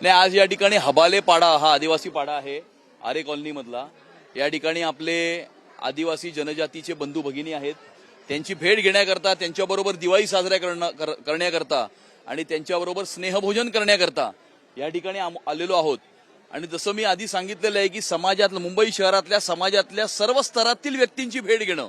नाही आज या ठिकाणी हबाले पाडा हा आदिवासी पाडा आहे आरे कॉलनी मधला या ठिकाणी आपले आदिवासी जनजातीचे बंधू भगिनी आहेत. त्यांची भेट घेण्याकरता त्यांच्याबरोबर दिवाळी साजऱ्या करणं- कर- करण्याकरता आणि त्यांच्याबरोबर स्नेहभोजन करण्याकरता या ठिकाणी आम- आलेलो आहोत. आणि जसं मी आधी सांगितलेलं आहे की समाजातलं मुंबई शहरातल्या समाजातल्या सर्व स्तरातील व्यक्तींची भेट घेणं.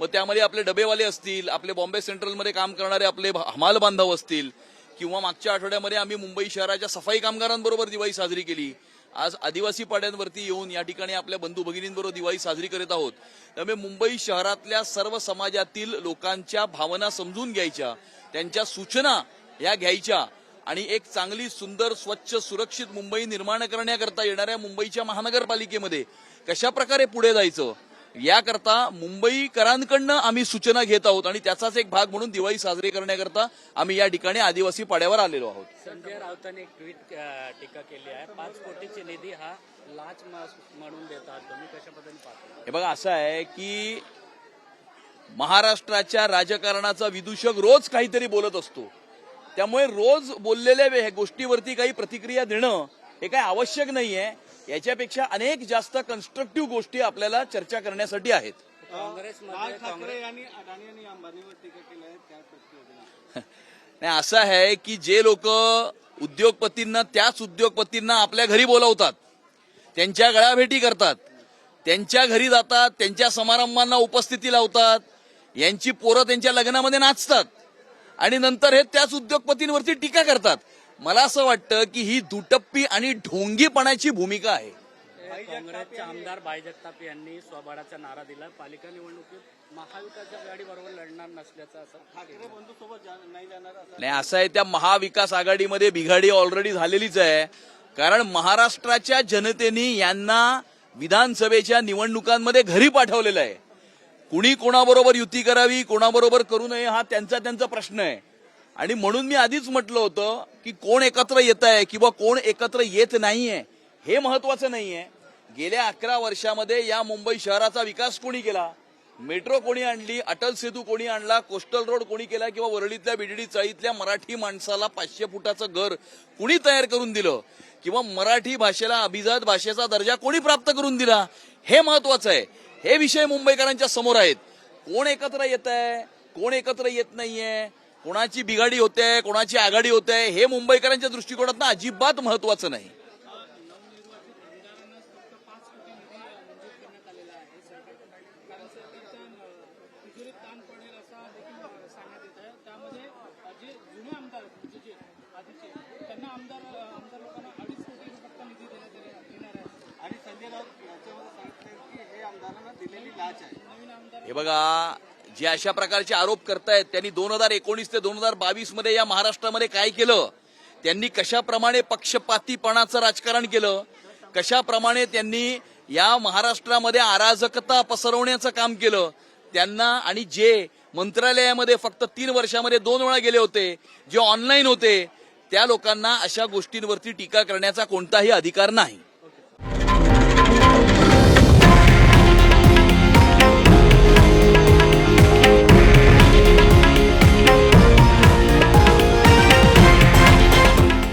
मग त्यामध्ये आपले डबेवाले असतील आपले बॉम्बे सेंट्रलमध्ये काम करणारे आपले हमाल बांधव असतील किंवा मागच्या आठवड्यामध्ये आम्ही मुंबई शहराच्या सफाई कामगारांबरोबर दिवाळी साजरी केली. आज आदिवासी पाड्यांवरती येऊन या ठिकाणी आपल्या बंधू भगिनींबरोबर दिवाळी साजरी करत आहोत. त्यामुळे मुंबई शहरातल्या सर्व समाजातील लोकांच्या भावना समजून घ्यायच्या त्यांच्या सूचना या घ्यायच्या आणि एक चांगली सुंदर स्वच्छ सुरक्षित मुंबई निर्माण करण्याकरता येणाऱ्या मुंबईच्या महानगरपालिकेमध्ये कशा प्रकारे पुढे जायचं? याकरता मुंबईकरांकडनं आम्ही सूचना घेत आहोत आणि त्याचाच एक भाग म्हणून दिवाळी साजरी करण्याकरता आम्ही या ठिकाणी आदिवासी पाड्यावर आलेलो आहोत. संजय राऊतांनी एक ट्विट टीका केली आहे. पाच कोटीची निधी हा लाच म्हणून देतात. तुम्ही कशा पद्धतीने हे बघा असं आहे की महाराष्ट्राच्या राजकारणाचा विदूषक रोज काहीतरी बोलत असतो. त्यामुळे रोज बोललेल्या गोष्टीवरती काही प्रतिक्रिया देणं हे काय आवश्यक नाहीये. याच्यापेक्षा अनेक जास्त कन्स्ट्रक्टिव्ह गोष्टी आपल्याला चर्चा करण्यासाठी आहेत. नाही असं आहे की जे लोक उद्योगपतींना त्याच उद्योगपतींना आपल्या घरी बोलवतात त्यांच्या गळाभेटी करतात त्यांच्या घरी जातात त्यांच्या समारंभांना उपस्थिती लावतात यांची पोरं त्यांच्या लग्नामध्ये नाचतात आणि नंतर हे त्याच उद्योगपतींवरती टीका करतात. मला असं वाटतं की ही दुटप्पी आणि ढोंगीपणाची भूमिका आहे. काँग्रेसचे आमदार बाई जगताप यांनी स्वबळाचा नारा दिला. पालिका निवडणुकीत महाविकासच्या गाडीबरोबर लढणार नसल्याचं असं ठाकरे बंधू सोबत जा- नाही जाणार असं. नाही असं आहे त्या महाविकास आघाडीमध्ये बिघाडी ऑलरेडी झालेलीच आहे. कारण महाराष्ट्राच्या जनतेने यांना विधानसभेच्या निवडणुकांमध्ये घरी पाठवलेलं आहे. कुणी कोणाबरोबर युती करावी कोणाबरोबर करू नये हा त्यांचा त्यांचा प्रश्न आहे. आणि म्हणून मी आधीच म्हटलं होतं की कोण एकत्र येत आहे किंवा कोण एकत्र येत नाहीये हे महत्वाचं नाहीये. गेल्या अकरा वर्षामध्ये या मुंबई शहराचा विकास कोणी केला? मेट्रो कोणी आणली? अटल सेतू कोणी आणला? कोस्टल रोड कोणी केला? किंवा वरळीतल्या बिडडी चाळीतल्या मराठी माणसाला पाचशे फुटाचं घर कुणी तयार करून दिलं? किंवा मराठी भाषेला अभिजात भाषेचा दर्जा कोणी प्राप्त करून दिला? हे महत्वाचं आहे. हे विषय मुंबईकरांच्या समोर आहेत. कोण एकत्र येत आहे कोण एकत्र येत नाहीये? कोणाची बिघाडी होते कोणाची आघाडी होते हे मुंबईकरांच्या दृष्टिकोनातनं अजिबात महत्वाचं नाही. हे बघा जे अशा प्रकारचे आरोप करतायत त्यांनी दोन हजार एकोणीस ते दोन हजार बावीसमध्ये या महाराष्ट्रामध्ये काय केलं? त्यांनी कशाप्रमाणे पक्षपातीपणाचं राजकारण केलं? कशाप्रमाणे त्यांनी या महाराष्ट्रामध्ये अराजकता पसरवण्याचं काम केलं? त्यांना आणि जे मंत्रालयामध्ये फक्त तीन वर्षामध्ये दोन वेळा गेले होते जे ऑनलाईन होते त्या लोकांना अशा गोष्टींवरती टीका करण्याचा कोणताही अधिकार नाही.